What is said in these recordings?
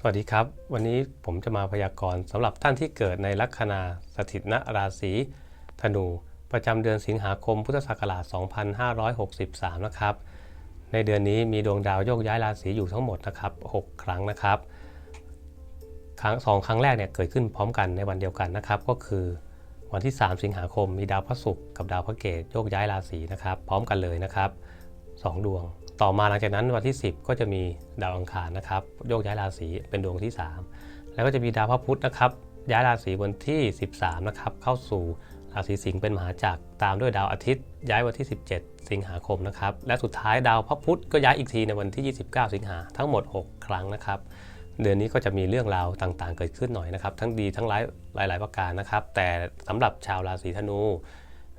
สวัสดีครับ วันนี้ผมจะมาพยากรณ์สำหรับท่านที่เกิดในลัคนาสถิตณราศีธนู ประจำเดือนสิงหาคมพุทธศักราช 2563 นะครับ ในเดือนนี้มีดวงดาวโยกย้ายราศีอยู่ทั้งหมดนะครับ 6 ครั้งนะครับครั้งสองครั้งแรกเนี่ยเกิดขึ้นพร้อมกันในวันเดียวกันนะครับ ก็คือวันที่ 3 สิงหาคมมีดาวพระศุกร์กับดาวพระเกตโยกย้ายราศีนะครับ พร้อมกันเลยนะครับสองดวง ต่อมาหลังจากนั้นวันที่ 10 ก็จะมีดาวอังคารนะครับโยกย้ายราศีเป็นดวงที่ 3 แล้วก็จะมีดาวพระพุธนะครับย้ายราศีวันที่ 13นะครับเข้าสู่ราศีสิงห์เป็นมหาจักรตามด้วยดาวอาทิตย์ ย้ายวันที่ 17 สิงหาคมนะครับและสุดท้ายดาวพระพุธก็ย้ายอีกทีในวันที่ 29 สิงหาทั้งหมด 6 ครั้งนะครับเดือนนี้ก็จะมีเรื่องราวต่างๆ เกิดขึ้นหน่อยนะครับ ทั้งดีทั้งร้ายหลายๆประการนะครับ แต่สำหรับชาวราศีธนู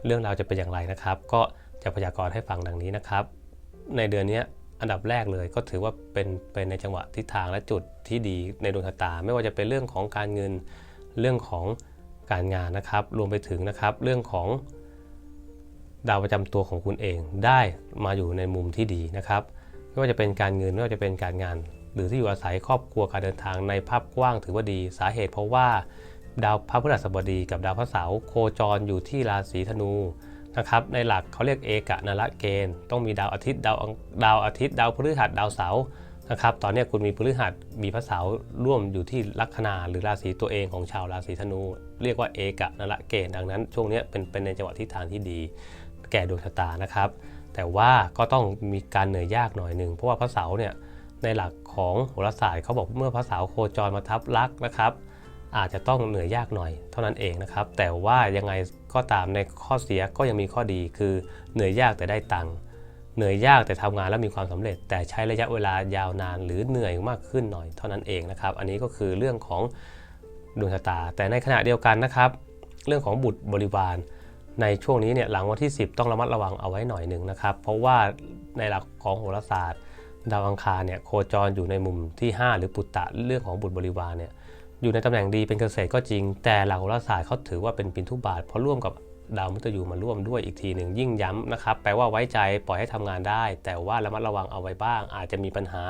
เรื่องราวจะเป็นอย่างไรนะครับ ก็จะพยากรณ์ให้ฟังดังนี้นะครับ ในเดือนนี้อันดับแรกเลยก็ถือว่าเป็นเป็นในจังหวะทิศทางและจุดที่ดีในดวงชะตา ไม่ว่าจะเป็นเรื่องของการเงินเรื่องของการงานนะครับ รวมไปถึงนะครับเรื่องของดาวประจำตัวของคุณเองได้มาอยู่ในมุมที่ดีนะครับ ไม่ว่าจะเป็นการเงินไม่ว่าจะเป็นการงาน หรือที่อยู่อาศัยครอบครัวการเดินทางในภาพกว้างถือว่าดีสาเหตุเพราะว่า ดาวพระพฤหัสบดีกับดาวพระเสาร์โคจรอยู่ที่ราศีธนู นะครับในหลักเขาเรียกเอกะนละเกณฑ์ ต้องมีดาวอาทิตย์ดาวดาวอาทิตย์ดาวพฤหัสดาวเสาร์นะครับตอนนี้คุณมีพฤหัสมีพระเสาร์ร่วมอยู่ที่ลัคนาหรือราศีตัวเองของชาวราศีธนู เรียกว่าเอกะนละเกณฑ์ดังนั้น ช่วงนี้เป็นเป็นในจังหวะทิศทางที่ดี แก่ดวงชะตานะครับ แต่ว่าก็ต้องมีการเหนื่อยยากหน่อยหนึ่งเพราะว่าพระเสาร์เนี่ยในหลักของโหราศาสตร์เขาบอกเมื่อพระเสาร์โคจรมาทับลักนะครับ อาจจะต้องเหนื่อยยากหน่อยเท่านั้นเองนะครับ แต่ว่ายังไงก็ตามในข้อเสียก็ยังมีข้อดีคือเหนื่อยยากแต่ได้ตังค์เหนื่อยยากแต่ทำงานแล้วมีความสำเร็จ แต่ใช้ระยะเวลายาวนานหรือเหนื่อยมากขึ้นหน่อยเท่านั้นเองนะครับ อันนี้ก็คือเรื่องของดวงชะตา แต่ในขณะเดียวกันนะครับ เรื่องของบุตรบริวาร ในช่วงนี้เนี่ยหลังวันที่ 10 ต้องระมัดระวังเอาไว้หน่อยหนึ่งนะครับ เพราะว่าในหลักของโหราศาสตร์ ดาวอังคารเนี่ยโคจรอยู่ในมุมที่ 5 หรือปุตตะเรื่องของบุตรบริวารเนี่ย อยู่ในตำแหน่งดีเป็นเกษตรก็จริง แต่หลักโหราศาสตร์เขาถือว่าเป็นปินทุบาท เพราะร่วมกับดาวมุตยูมาร่วมด้วยอีกทีหนึ่งยิ่งย้ำนะครับ แปลว่าไว้ใจปล่อยให้ทำงานได้ แต่ว่าระมัดระวังเอาไว้บ้าง อาจจะมีปัญหา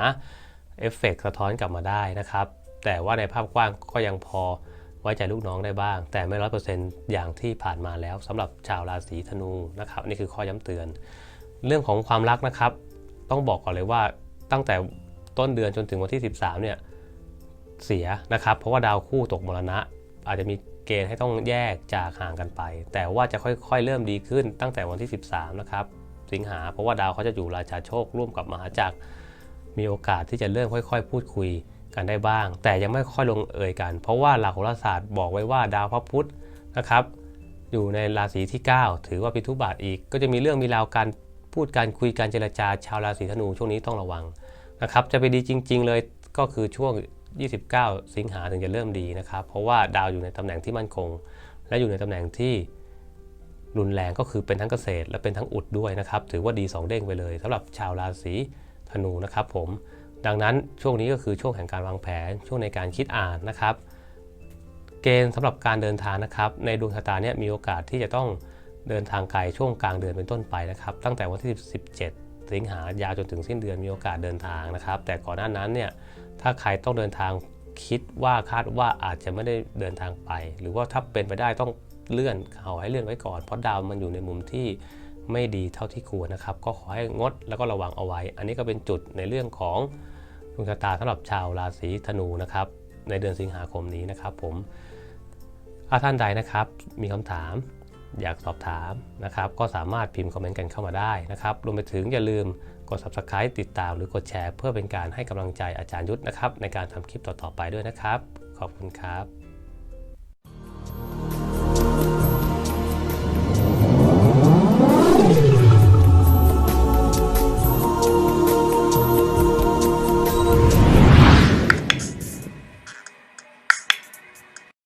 เอฟเฟกต์สะท้อนกลับมาได้นะครับ แต่ว่าในภาพกว้างก็ยังพอไว้ใจลูกน้องได้บ้าง แต่ไม่ร้อยเปอร์เซ็นต์อย่างที่ผ่านมาแล้วสำหรับชาวราศีธนูนะครับ นี่คือข้อย้ำเตือน เรื่องของความรักนะครับ ต้องบอกก่อนเลยว่าตั้งแต่ต้นเดือนจนถึงวันที่ 13เนี่ย เสียนะครับ เพราะว่าดาวคู่ตกมรณะ อาจจะมีเกณฑ์ให้ต้องแยกจากห่างกันไป แต่ว่าจะค่อยๆ เริ่มดีขึ้นตั้งแต่วันที่ 13 นะครับ สิงหาเพราะว่าดาวเขาจะอยู่ราชาโชคร่วมกับมหาจักรมีโอกาสที่จะเริ่มค่อย ๆ พูดคุยกันได้บ้าง แต่ยังไม่ค่อยลงเอยกัน เพราะว่าหลักโหราศาสตร์บอกไว้ว่าดาวพระพุธนะครับ อยู่ในราศีที่ 9 ถือว่าป็นทุบาทอีก ก็จะมีเรื่องมีราวการพูดการคุยการเจรจาชาวราศีธนูช่วงนี้ต้องระวังนะครับ จะไปดีจริง ๆ เลยก็คือช่วง 29 สิงหาถึงจะเริ่มดีนะครับ เพราะว่าดาวอยู่ในตำแหน่งที่มั่นคง และอยู่ในตำแหน่งที่รุนแรงก็คือเป็นทั้งเกษตร และเป็นทั้งอุดด้วยนะครับ ถือว่าดี 2 เด้งไปเลยสำหรับชาวราศีธนูนะครับผมดังนั้นช่วงนี้ก็คือช่วงแห่งการวางแผน ช่วงในการคิดอ่านนะครับ เกณฑ์สำหรับการเดินทางนะครับ ในดวงชะตาเนี่ยมีโอกาสที่จะต้องเดินทางไกลช่วงกลางเดือนเป็นต้นไปนะครับ ตั้งแต่วันที่ 17 สิงหายาวจนถึงสิ้นเดือนมีโอกาสเดินทางนะครับ แต่ก่อนหน้านั้นเนี่ย ถ้าใครต้องเดินทางคิดว่าคาดว่าอาจจะไม่ได้เดินทางไป หรือว่าถ้าเป็นไปได้ต้องเลื่อนเอาให้เลื่อนไว้ก่อน เพราะดาวมันอยู่ในมุมที่ไม่ดีเท่าที่ควรนะครับ ก็ขอให้งดแล้วก็ระวังเอาไว้ อันนี้ก็เป็นจุดในเรื่องของดวงชะตาสำหรับชาวราศีธนูนะครับ ในเดือนสิงหาคมนี้นะครับ ผมถ้าท่านใดนะครับมีคำถาม อยากสอบถามนะครับ ก็สามารถพิมพ์คอมเมนต์กันเข้ามาได้นะครับ รวมไปถึงอย่าลืมกด subscribe ติดตามหรือกดแชร์ เพื่อเป็นการให้กำลังใจอาจารย์ยุทธนะครับ ในการทำคลิปต่อๆไปด้วยนะครับ ขอบคุณครับ